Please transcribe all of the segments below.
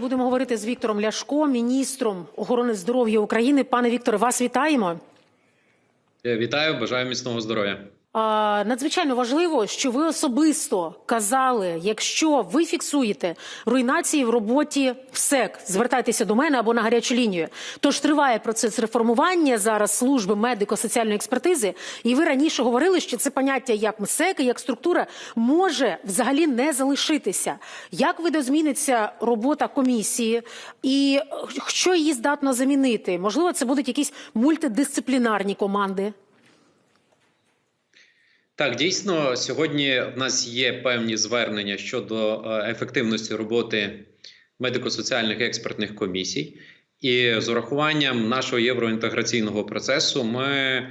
Будемо говорити з Віктором Ляшко, міністром охорони здоров'я України. Пане Вікторе, вас вітаємо. Вітаю, бажаю міцного здоров'я. Надзвичайно важливо, що ви особисто казали, якщо ви фіксуєте руйнації в роботі ВСЕК, звертайтеся до мене або на гарячу лінію. Тож триває процес реформування зараз служби медико-соціальної експертизи. І ви раніше говорили, що це поняття як МСЕК, як структура може взагалі не залишитися. Як видозміниться робота комісії, і що її здатно замінити? Можливо, це будуть якісь мультидисциплінарні команди. Так, дійсно, сьогодні в нас є певні звернення щодо е, ефективності роботи медико-соціальних експертних комісій, і з урахуванням нашого євроінтеграційного процесу ми е,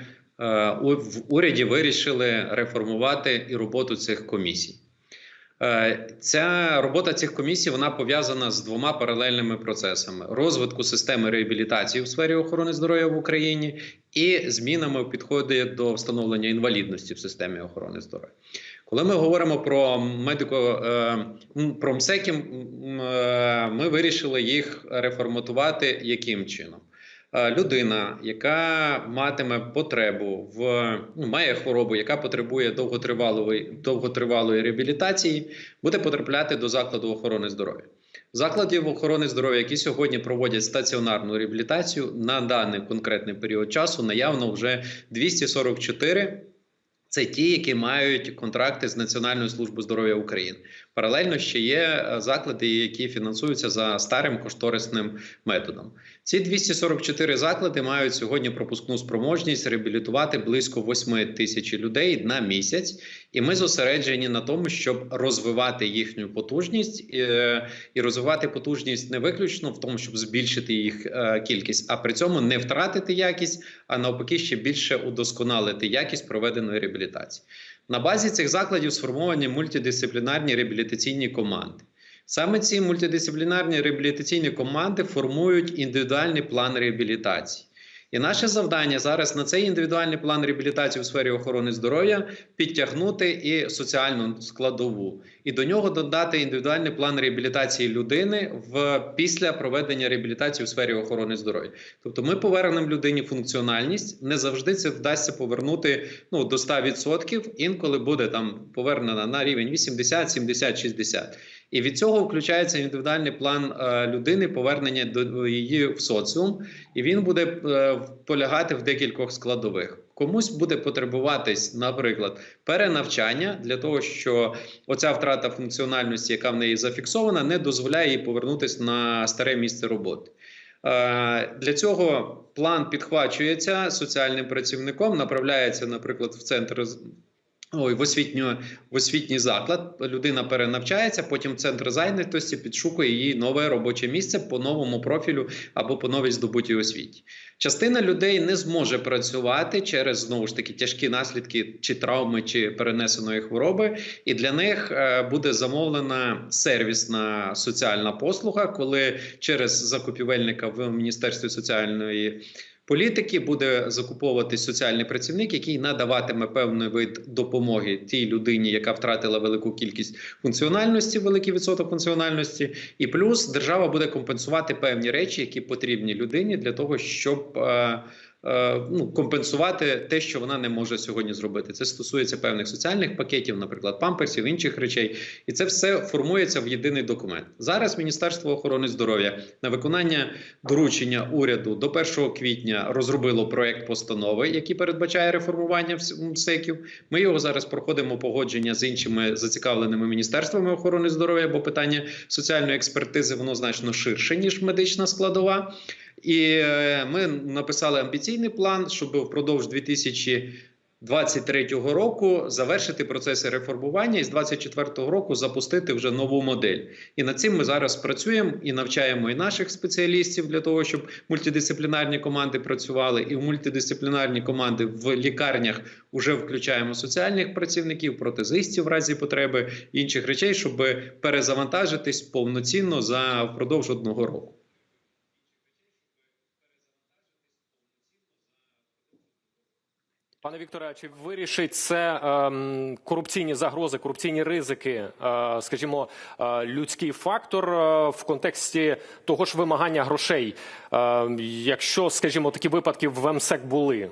в уряді вирішили реформувати і роботу цих комісій. Е, Ця робота цих комісій вона пов'язана з двома паралельними процесами: розвитку системи реабілітації у сфері охорони здоров'я в Україні і змінами в підході до встановлення інвалідності в системі охорони здоров'я. Коли ми говоримо про медико е, про МСЕКи, е, ми вирішили їх реформатувати яким чином? Е, Людина, яка матиме потребу в ну, має хворобу, яка потребує довготривалої довготривалої реабілітації, буде потрапляти до закладу охорони здоров'я. Закладів охорони здоров'я, які сьогодні проводять стаціонарну реабілітацію, на даний конкретний період часу наявно вже 244 це ті, які мають контракти з Національною службою здоров'я України. Паралельно ще є е, заклади, які фінансуються за старим кошторисним методом. Ці 244 заклади мають сьогодні пропускну спроможність реабілітувати близько 8 тисяч людей на місяць, і ми зосереджені на тому, щоб розвивати їхню потужність е, і розвивати потужність не виключно в тому, щоб збільшити їх е, кількість, а при цьому не втратити якість, а навпаки, ще більше удосконалити якість проведеної реабілітації. На базі цих закладів сформовані мультидисциплінарні реабілітаційні команди. Саме ці мультидисциплінарні реабілітаційні команди формують індивідуальний план реабілітації. І наше завдання зараз на цей індивідуальний план реабілітації у сфері охорони здоров'я підтягнути і соціальну складову, і до нього додати індивідуальний план реабілітації людини в після проведення реабілітації у сфері охорони здоров'я. Тобто, ми повернемо людині функціональність. Не завжди це вдасться повернути ну до 100%, Інколи буде там повернена на рівень 80, 70, 60. І від цього включається індивідуальний план е, людини повернення до її в соціум, і він буде е, полягати в декількох складових. Комусь буде потребуватись, наприклад, перенавчання для того, що оця втрата функціональності, яка в неї зафіксована, не дозволяє їй повернутися на старе місце роботи. Е, Для цього план підхвачується соціальним працівником, направляється, наприклад, в центр Ой, в освітню в освітній заклад людина перенавчається, потім центр зайнятості підшукує її нове робоче місце по новому профілю або по новій здобутій освіті. Частина людей не зможе працювати через знову ж таки тяжкі наслідки чи травми, чи перенесеної хвороби, і для них е, буде замовлена сервісна соціальна послуга, коли через закупівельника в Міністерстві соціальної політики буде закуповувати соціальний працівник, який надаватиме певний вид допомоги тій людині, яка втратила велику кількість функціональності, великий відсоток функціональності, і плюс держава буде компенсувати певні речі, які потрібні людині для того, щоб е, ну, компенсувати те, що вона не може сьогодні зробити. Це стосується певних соціальних пакетів, наприклад, памперсів, інших речей, і це все формується в єдиний документ. Зараз Міністерство охорони здоров'я на виконання доручення уряду до 1 квітня розробило проект постанови, який передбачає реформування МСЕКів. Ми його зараз проходимо погодження з іншими зацікавленими міністерствами охорони здоров'я, бо питання соціальної експертизи воно значно ширше ніж медична складова. І е, ми написали амбіційний план, щоб впродовж 2023 року завершити процеси реформування і з 2024 року запустити вже нову модель. І над цим ми зараз працюємо і навчаємо і наших спеціалістів для того, щоб мультидисциплінарні команди працювали, і в мультидисциплінарні команди в лікарнях вже включаємо соціальних працівників, протезистів в разі потреби інших речей, щоб перезавантажитись повноцінно за впродовж одного року. Пане Вікторе, а чи вирішить це е, корупційні загрози, корупційні ризики, е, скажімо, е, людський фактор е, в контексті того ж вимагання грошей? Е, якщо, скажімо, такі випадки в МСЕК були?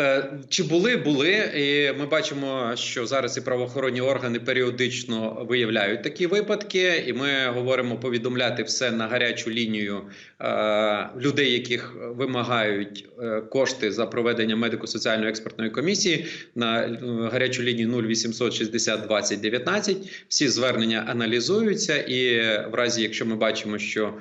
Е, Чи були, були, і ми бачимо, що зараз і правоохоронні органи періодично виявляють такі випадки, і ми говоримо повідомляти все на гарячу лінію е, людей, яких вимагають е, кошти за проведення медико-соціальної експертної комісії на гарячу лінію 0800 60 20 19. Всі звернення аналізуються, і в разі, якщо ми бачимо, що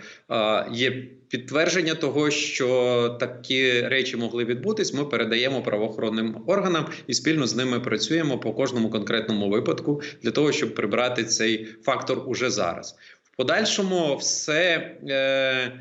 є підтвердження того, що такі речі могли відбутись, ми передаємо правоохоронним органам і спільно з ними працюємо по кожному конкретному випадку для того, щоб прибрати цей фактор уже зараз. В подальшому все. Е-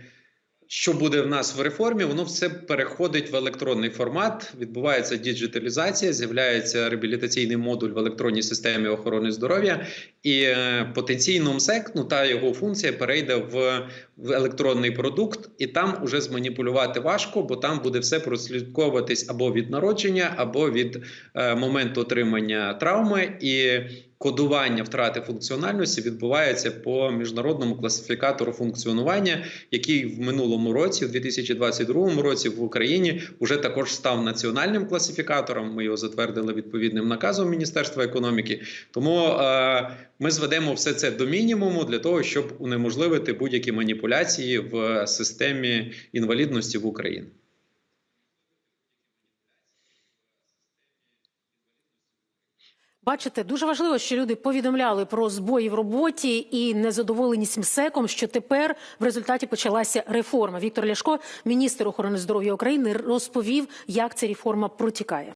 що буде в нас в реформі, воно все переходить в електронний формат. Відбувається діджиталізація, з'являється реабілітаційний модуль в електронній системі охорони здоров'я, і е, потенційно МСЕК, ну та його функція перейде в, в електронний продукт, і там уже зманіпулювати важко, бо там буде все прослідковуватись або від народження, або від е, моменту отримання травми і. Кодування втрати функціональності відбувається по міжнародному класифікатору функціонування, який в минулому році, в 2022 році, в Україні вже також став національним класифікатором. Ми його затвердили відповідним наказом Міністерства економіки. Тому е, ми зведемо все це до мінімуму для того, щоб унеможливити будь-які маніпуляції в системі інвалідності в Україні. Бачите, дуже важливо, що люди повідомляли про збої в роботі і незадоволеність МСЕКом, що тепер в результаті почалася реформа. Віктор Ляшко, міністр охорони здоров'я України, розповів, як ця реформа протікає.